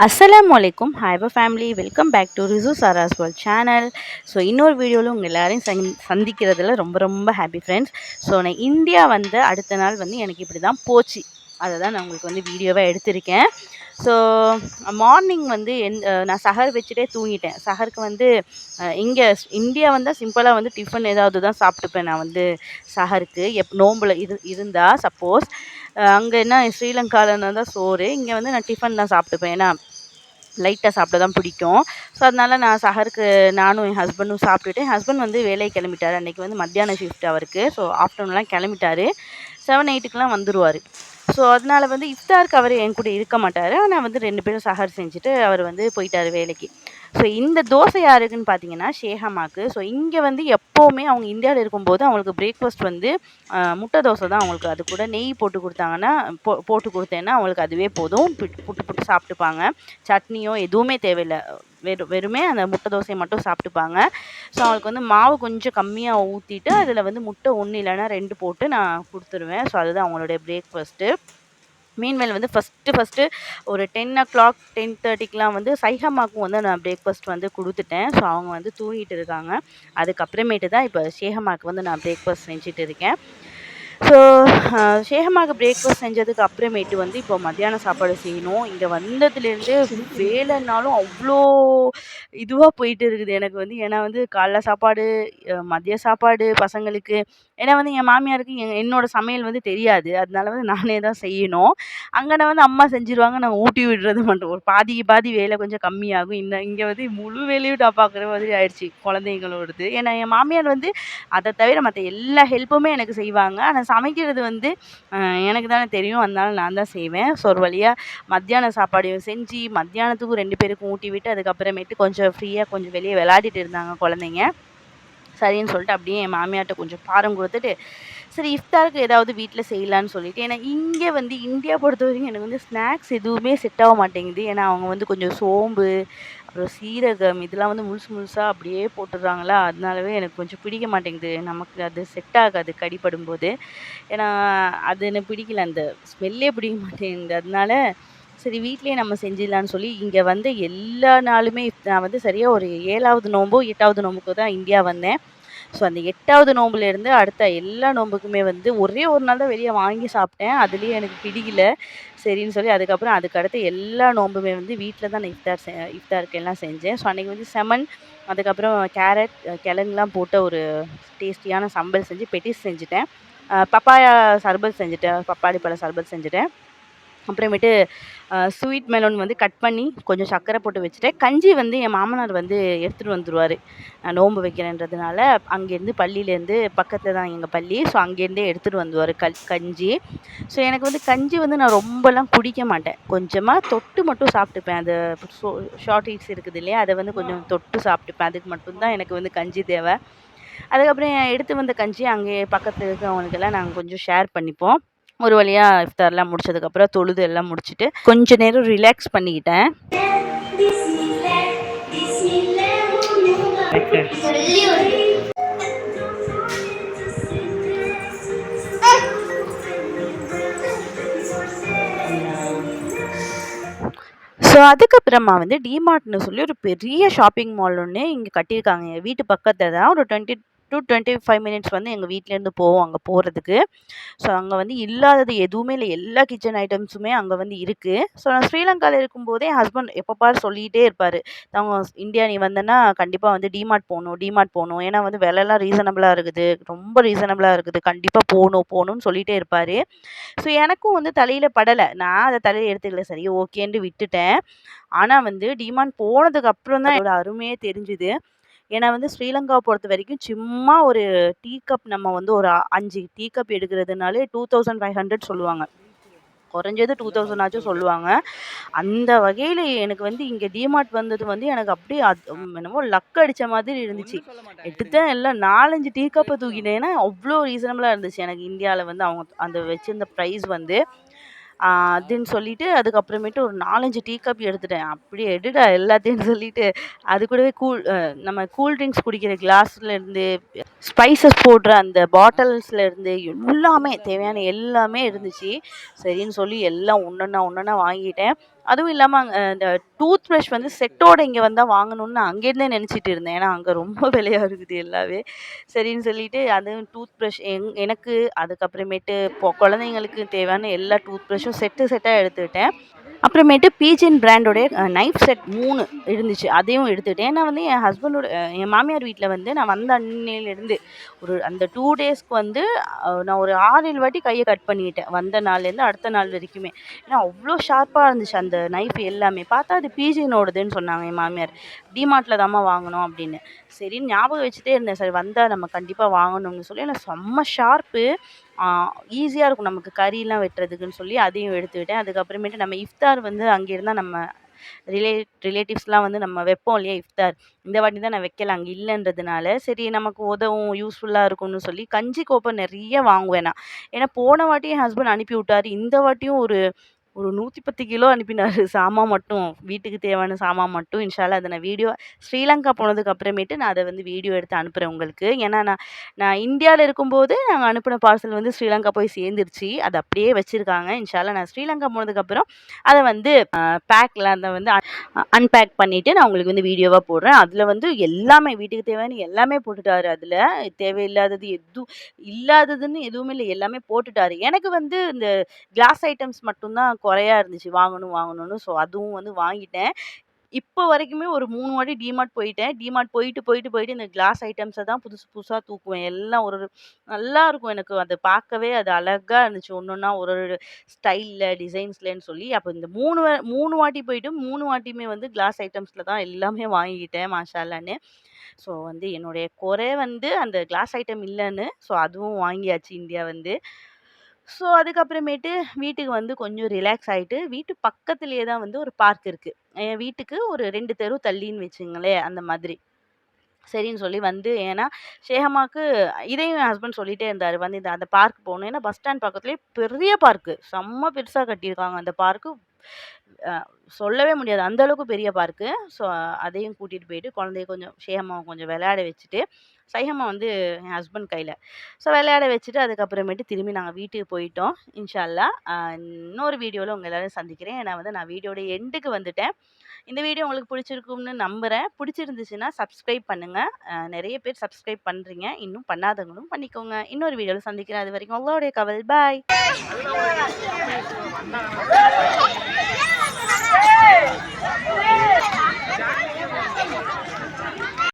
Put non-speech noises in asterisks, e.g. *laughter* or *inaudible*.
அஸ்லாம் அலைக்கும். Hyper family welcome back to Rizu Sara's world channel so இன்னொரு வீடியோவில் உங்கள் எல்லோரையும் சந் சந்திக்கிறதுல ரொம்ப ரொம்ப ஹாப்பி ஃப்ரெண்ட்ஸ் ஸோ நான் இந்தியா வந்து அடுத்த நாள் வந்து எனக்கு இப்படி தான் போச்சு. அதை தான் நான் உங்களுக்கு வந்து வீடியோவாக எடுத்திருக்கேன். ஸோ மார்னிங் வந்து என் நான் சஹர் வச்சுட்டே தூங்கிட்டேன். சஹருக்கு வந்து இங்கே இந்தியா வந்தால் சிம்பிளாக வந்து டிஃபன் ஏதாவது தான் சாப்பிட்டுப்பேன் நான் வந்து சஹருக்கு. எப் நோம்பில் இரு இருந்தால் சப்போஸ் அங்கே என்ன ஸ்ரீலங்காவில் தான் சோறு இங்கே வந்து நான் டிஃபன் தான் சாப்பிட்டுப்பேன். ஏன்னா லைட்டாக சாப்பிட தான் பிடிக்கும். ஸோ அதனால் நான் சஹருக்கு நானும் என் ஹஸ்பண்டும் சாப்பிட்டுட்டு என் ஹஸ்பண்ட் வந்து வேலையை கிளம்பிட்டார். அன்றைக்கி வந்து மத்தியான ஷிஃப்ட் அவருக்கு. ஸோ ஆஃப்டர்நூன்லாம் கிளம்பிட்டாரு. செவன் எயிட்டுக்கெலாம் வந்துடுவார் ஸோ அதனால் வந்து இஃப்தாருக்கு அவர் என் கூட இருக்க மாட்டார். ஆனால் வந்து ரெண்டு பேரும் சஹர் செஞ்சுட்டு அவர் வந்து போயிட்டார் வேலைக்கு. ஸோ இந்த தோசை யாருக்குன்னு பார்த்தீங்கன்னா ஷேஹமாக்கு. ஸோ இங்கே வந்து எப்போவுமே அவங்க இந்தியாவில் இருக்கும்போது அவங்களுக்கு பிரேக்ஃபாஸ்ட் வந்து முட்டை தோசை தான் அவங்களுக்கு. அது கூட நெய் போட்டு கொடுத்தாங்கன்னா போ போட்டு கொடுத்தேன்னா அவங்களுக்கு அதுவே போதும். புட்டு புட்டு சாப்பிட்டுப்பாங்க. சட்னியோ எதுவுமே தேவையில்லை. வெறும் வெறுமே அந்த முட்டை தோசையை மட்டும் சாப்பிட்டுப்பாங்க. ஸோ அவங்களுக்கு வந்து மாவு கொஞ்சம் கம்மியாக ஊற்றிட்டு அதில் வந்து முட்டை ஒன்று இல்லைன்னா ரெண்டு போட்டு நான் கொடுத்துருவேன். ஸோ அதுதான் அவங்களுடைய பிரேக்ஃபாஸ்ட்டு மீன்வேல் வந்து ஃபஸ்ட்டு ஃபஸ்ட்டு ஒரு டென் ஓ கிளாக் டென் தேர்ட்டிக்கெலாம் வந்து சைஹமாக்கும் வந்து நான் பிரேக்ஃபாஸ்ட் வந்து கொடுத்துட்டேன். ஸோ அவங்க வந்து தூங்கிட்டு இருக்காங்க. அதுக்கப்புறமேட்டு தான் இப்போ ஷேஹமாக்கு வந்து நான் பிரேக்ஃபாஸ்ட் செஞ்சுட்டு இருக்கேன். ஸோ ஷேஹமாக்கு பிரேக்ஃபாஸ்ட் செஞ்சதுக்கு அப்புறமேட்டு வந்து இப்போ மத்தியான சாப்பாடு செய்யணும். இங்கே வந்ததுலேருந்து வேலைனாலும் அவ்வளோ இதுவாக போயிட்டு இருக்குது எனக்கு வந்து. ஏன்னா வந்து காலைல சாப்பாடு மதிய சாப்பாடு பசங்களுக்கு. ஏன்னா வந்து என் மாமியாருக்கு என் என்னோட சமையல் வந்து தெரியாது. அதனால வந்து நானே தான் செய்யணும். அங்கே வந்து அம்மா செஞ்சுருவாங்க. நான் ஊட்டி விடுறது மட்டும். ஒரு பாதிக்கு பாதி வேலை கொஞ்சம் கம்மியாகும். இந்த இங்கே வந்து முழு வேலையும் நான் பார்க்குற மாதிரி ஆயிடுச்சு குழந்தைங்களோடது. ஏன்னா என் மாமியார் வந்து அதை தவிர மற்ற எல்லா ஹெல்ப்புமே எனக்கு செய்வாங்க. ஆனால் சமைக்கிறது வந்து எனக்கு தானே தெரியும். அதனால நான் தான் செய்வேன். ஸோ ஒரு வழியாக மத்தியான சாப்பாடையும் செஞ்சு மத்தியானத்துக்கும் ரெண்டு பேருக்கும் ஊட்டி விட்டு அதுக்கப்புறமேட்டு கொஞ்சம் ஃப்ரீயாக கொஞ்சம் வெளியே விளையாடிட்டு இருந்தாங்க குழந்தைங்க. சரின்னு சொல்லிட்டு அப்படியே என் மாமியார்ட்ட கொஞ்சம் பாரம் கொடுத்துட்டு சரி இஃப்தாருக்கு ஏதாவது வீட்டில் செய்யலான்னு சொல்லிட்டு ஏன்னா இங்கே வந்து இந்தியா பொறுத்த வரைக்கும் எனக்கு வந்து ஸ்நாக்ஸ் எதுவுமே செட் ஆக மாட்டேங்குது. ஏன்னா அவங்க வந்து கொஞ்சம் சோம்பு அப்புறம் சீரகம் இதெல்லாம் வந்து முழுசு முழுசாக அப்படியே போட்டுடுறாங்களா? அதனாலவே எனக்கு கொஞ்சம் பிடிக்க மாட்டேங்குது. நமக்கு அது செட் ஆகாது கடிப்படும் போது ஏன்னா அது எனக்கு பிடிக்கல. அந்த ஸ்மெல்லே பிடிக்க மாட்டேங்குது. அதனால சரி வீட்லேயே நம்ம செஞ்சிடலான்னு சொல்லி இங்கே வந்து எல்லா நாளுமே நான் வந்து சரியாக ஒரு ஏழாவது நோம்போ எட்டாவது நோம்புக்கோ தான் இந்தியா வந்தேன். ஸோ அந்த எட்டாவது நோம்புலேருந்து அடுத்த எல்லா நோம்புக்குமே வந்து ஒரே ஒரு நாள் தான் வெளியே வாங்கி சாப்பிட்டேன். அதுலேயே எனக்கு பிடிக்கல. சரின்னு சொல்லி அதுக்கப்புறம் அதுக்கடுத்து எல்லா நோம்புமே வந்து வீட்டில் தான் நான் இஃப்தார் செ இஃப்தாருக்கு எல்லாம் செஞ்சேன். ஸோ அன்றைக்கி வந்து செமன் அதுக்கப்புறம் கேரட் கிழங்குலாம் போட்ட ஒரு டேஸ்டியான சம்பல் செஞ்சு பெட்டிஸ் செஞ்சுட்டேன். பப்பாயா சர்பத் செஞ்சுட்டேன். பப்பாளி பழ சர்பத் செஞ்சுட்டேன். அப்புறமேட்டு ஸ்வீட் மெலன் வந்து கட் பண்ணி கொஞ்சம் சர்க்கரை போட்டு வச்சுட்டேன் கஞ்சி வந்து என் மாமனார் வந்து எடுத்துகிட்டு வந்துடுவார் நான் நோன்பு வைக்கிறேன்றதுனால அங்கேருந்து பள்ளியிலேருந்து பக்கத்தில் தான் எங்கள் பள்ளி. ஸோ அங்கேருந்தே எடுத்துகிட்டு வந்துடுவார் கல் கஞ்சி. ஸோ எனக்கு வந்து கஞ்சி வந்து நான் ரொம்பலாம் குடிக்க மாட்டேன். கொஞ்சமாக தொட்டு மட்டும் சாப்பிட்டுப்பேன். அந்த ஷார்ட் ஈட்ஸ் இருக்குது இல்லையா அதை வந்து கொஞ்சம் தொட்டு சாப்பிட்டுப்பேன். அதுக்கு மட்டும்தான் எனக்கு வந்து கஞ்சி தேவை. அதுக்கப்புறம் எடுத்து வந்த கஞ்சி அங்கே பக்கத்தில் இருக்கிறவங்களுக்கெல்லாம் நாங்கள் கொஞ்சம் ஷேர் பண்ணிப்போம். ஒரு வழியாக இஃப்தார்லாம் முடிச்சதுக்கப்புறம் தொழுது எல்லாம் முடிச்சுட்டு கொஞ்ச நேரம் ரிலாக்ஸ் பண்ணிக்கிட்டேன். ஸோ அதுக்கப்புறமா வந்து டிமார்ட்னு சொல்லி ஒரு பெரிய ஷாப்பிங் மால் ஒன்று இங்கே கட்டியிருக்காங்க. எங்கள் வீட்டு பக்கத்தில் தான். ஒரு twenty two twenty five minutes வந்து எங்கள் வீட்டிலேருந்து போவோம் அங்கே போகிறதுக்கு ஸோ அங்கே வந்து இல்லாதது எதுவுமே இல்லை. எல்லா கிச்சன் ஐட்டம்ஸுமே அங்கே வந்து இருக்குது ஸோ நான் ஸ்ரீலங்காவில் இருக்கும்போதே ஹஸ்பண்ட் எப்போ பாரு சொல்லிகிட்டே இருப்பார். அவங்க இந்தியா நீ வந்தேன்னா கண்டிப்பாக வந்து டிமார்ட் போகணும் டிமார்ட் போகணும். ஏன்னா வந்து விலைலாம் ரீசனபிளாக இருக்குது. ரொம்ப ரீசனபிளாக இருக்குது. கண்டிப்பாக போகணும் போகணும்னு சொல்லிகிட்டே இருப்பார். ஸோ எனக்கும் வந்து தலையில் படலை. நான் அதை தலையில் எடுத்துக்கல. சரி ஓகேன்ட்டு விட்டுட்டேன். ஆனால் வந்து டிமாண்ட் போனதுக்கு அப்புறம் தான் அதோட அருமையே தெரிஞ்சுது. ஏன்னா வந்து ஸ்ரீலங்கா பொறுத்த வரைக்கும் சும்மா ஒரு டீ கப் நம்ம வந்து ஒரு அ- அஞ்சு டீ கப் எடுக்கிறதுனாலே டூ தௌசண்ட் ஃபைவ் ஹண்ட்ரட் சொல்லுவாங்க. குறைஞ்சது டூ தௌசண்ட் ஆச்சும் சொல்லுவாங்க. அந்த வகையில் எனக்கு வந்து இங்கே டிமார்ட் வந்தது வந்து எனக்கு அப்படியே அது என்னமோ லக் அடித்த மாதிரி இருந்துச்சு. எடுத்தேன். எல்லாம் நாலஞ்சு டீ கப்பை தூக்கிட்டேன்னா அவ்வளோ ரீசனபிளாக இருந்துச்சு. எனக்கு இந்தியாவில் வந்து அவங்க அந்த வச்சிருந்த ப்ரைஸ் வந்து அதுன்னு சொல்லிட்டு அதுக்கப்புறமேட்டு ஒரு நாலஞ்சு டீ கப் எடுத்துட்டேன். அப்படியே எடுடா எல்லாத்தையும் சொல்லிட்டு அது கூடவே கூல் நம்ம கூல் ட்ரிங்க்ஸ் குடிக்கிற கிளாஸ்ல இருந்து ஸ்பைசஸ் போடுற அந்த பாட்டில்ஸ்ல இருந்து எல்லாமே தேவையான எல்லாமே இருந்துச்சு. சரின்னு சொல்லி எல்லாம் ஒன்றொன்னா ஒன்றொன்னா வாங்கிட்டேன். அதுவும் இல்லாமல் அங்கே இந்த டூத் ப்ரஷ் வந்து செட்டோட இங்கே வந்தால் வாங்கணும்னு அங்கேருந்தே நினச்சிட்டு இருந்தேன். ஏன்னா, அங்கே ரொம்ப *laughs* விலையா இருக்குது எல்லாமே. சரின்னு சொல்லிட்டு அதுவும் டூத் ப்ரஷ் எங் எனக்கு அதுக்கப்புறமேட்டு குழந்தைங்களுக்கு தேவையான எல்லா டூத் ப்ரஷ்ஷும் செட்டு செட்டாக எடுத்துக்கிட்டேன். அப்புறமேட்டு பீஜியன் பிராண்டோடைய நைஃப் செட் மூணு இருந்துச்சு. அதையும் எடுத்துக்கிட்டேன். ஏன்னா வந்து என் ஹஸ்பண்டோட என் மாமியார் வீட்டில் வந்து நான் வந்த அன்னையிலேருந்து ஒரு அந்த டூ டேஸ்க்கு வந்து நான் ஒரு 6, 7 வாட்டி கையை கட் பண்ணிக்கிட்டேன் வந்த நாள்லேருந்து அடுத்த நாள் வரைக்குமே. ஏன்னா, அவ்வளோ ஷார்ப்பாக இருந்துச்சு அந்த நைஃப் எல்லாமே. பார்த்தா அது பிஜினோடதுன்னு சொன்னாங்க என் மாமியார். டிமார்ட்டில் தாம்மா வாங்கணும் அப்படின்னு. சரின்னு ஞாபகம் வச்சுட்டே இருந்தேன். சரி வந்தால் நம்ம கண்டிப்பாக வாங்கணும்னு சொல்லி ஆனா செம்ம ஷார்ப்பு. ஈஸியாக இருக்கும் நமக்கு கறிலாம் வெட்டுறதுக்குன்னு சொல்லி அதையும் எடுத்துக்கிட்டேன். அதுக்கப்புறமேட்டு நம்ம இஃப்தார் வந்து அங்கே இருந்தால் நம்ம ரிலே ரிலேட்டிவ்ஸ்லாம் வந்து நம்ம வைப்போம் இல்லையா இஃப்தார். இந்த வாட்டி தான் நான் வைக்கல அங்கே இல்லைன்றதுனால சரி நமக்கு உதவும், யூஸ்ஃபுல்லாக இருக்கும்னு சொல்லி கஞ்சி கோப்பை நிறைய வாங்குவேன் நான். ஏன்னா, போன வாட்டி என் ஹஸ்பண்ட் அனுப்பி விட்டார் இந்த வாட்டியும் ஒரு ஒரு 110 கிலோ அனுப்பினார் சாமான் மட்டும். வீட்டுக்கு தேவையான சாமான் மட்டும். இன்ஷால அதை நான் வீடியோ ஸ்ரீலங்கா போனதுக்கு அப்புறமேட்டு நான் அதை வந்து வீடியோ எடுத்து அனுப்புகிறேன் உங்களுக்கு. ஏன்னா, நான் நான் இந்தியாவில் இருக்கும்போது நாங்கள் அனுப்பின பார்சல் வந்து ஸ்ரீலங்கா போய் சேர்ந்துருச்சு. அதை அப்படியே வச்சுருக்காங்க இன்ஷால நான் ஸ்ரீலங்கா போனதுக்கப்புறம் அதை வந்து பேக்கில் அதை வந்து அன்பேக் பண்ணிவிட்டு நான் உங்களுக்கு வந்து வீடியோவாக போடுறேன். அதில் வந்து எல்லாமே வீட்டுக்கு தேவையான எல்லாமே போட்டுட்டாரு அதில் தேவையில்லாதது எதுவும் இல்லாததுன்னு எதுவுமே இல்லை எல்லாமே போட்டுட்டாரு. எனக்கு வந்து இந்த கிளாஸ் ஐட்டம்ஸ் மட்டும்தான் குறையா இருந்துச்சு. வாங்கணும் வாங்கணும்னு. ஸோ அதுவும் வந்து வாங்கிட்டேன். இப்போ வரைக்குமே ஒரு மூணு வாட்டி டிமார்ட் போயிட்டேன். டிமார்ட் போயிட்டு, போயிட்டு, போயிட்டு இந்த கிளாஸ் ஐட்டம்ஸை தான் புதுசு புதுசாக தூக்குவேன். எல்லாம் ஒரு ஒரு நல்லாருக்கும் எனக்கு அதை பார்க்கவே அது அழகாக இருந்துச்சு. ஒண்ணொன்னா ஒரு ஒரு ஸ்டைலில் டிசைன்ஸ்லன்னு சொல்லி அப்போ இந்த மூணு மூணு வாட்டி போயிட்டு மூணு வாட்டியுமே வந்து கிளாஸ் ஐட்டம்ஸில் தான் எல்லாமே வாங்கிக்கிட்டேன் மாஷாலான்னு ஸோ வந்து என்னுடைய குறை வந்து அந்த கிளாஸ் ஐட்டம் இல்லைன்னு ஸோ அதுவும் வாங்கியாச்சு இந்தியா வந்து. ஸோ அதுக்கப்புறமேட்டு வீட்டுக்கு வந்து கொஞ்சம் ரிலாக்ஸ் ஆகிட்டு வீட்டு பக்கத்துலேயே தான் வந்து ஒரு பார்க் இருக்குது என் வீட்டுக்கு ஒரு ரெண்டு தெரு தள்ளின்னு வச்சுங்களேன் அந்த மாதிரி. சரின்னு சொல்லி வந்து ஏன்னா, ஷேஹமாக்கு இதையும் என் ஹஸ்பண்ட் சொல்லிகிட்டே இருந்தார் வந்து இந்த அந்த பார்க் போகணும் ஏன்னா, பஸ் ஸ்டாண்ட் பக்கத்துலேயே பெரிய பார்க்கு. செம்ம பெருசாக கட்டியிருக்காங்க அந்த பார்க்கு. சொல்லவே முடியாது. அந்த அளவுக்கு பெரிய பார்க்கு. ஸோ அதையும் கூட்டிகிட்டு போயிட்டு குழந்தைய கொஞ்சம் ஷேஹமாவ கொஞ்சம் விளையாட வச்சுட்டு, சைஹம்மா வந்து என் ஹஸ்பண்ட் கையில் ஸோ விளையாட வச்சுட்டு அதுக்கப்புறமேட்டு திரும்பி நாங்கள் வீட்டுக்கு போயிட்டோம். இன்ஷா அல்லாஹ். இன்னொரு வீடியோவில் உங்கள் எல்லோரும் சந்திக்கிறேன். ஏன்னா வந்து நான் வீடியோட எண்டுக்கு வந்துட்டேன். இந்த வீடியோ உங்களுக்கு பிடிச்சிருக்கும்னு நம்புகிறேன் பிடிச்சிருந்துச்சுன்னா சப்ஸ்கிரைப் பண்ணுங்கள் நிறைய பேர் சப்ஸ்கிரைப் பண்ணுறீங்க இன்னும் பண்ணாதவங்களும் பண்ணிக்கோங்க. இன்னொரு வீடியோவில் சந்திக்கிறேன். அது வரைக்கும் உங்களோடைய கவல் பாய். Ei! Ei!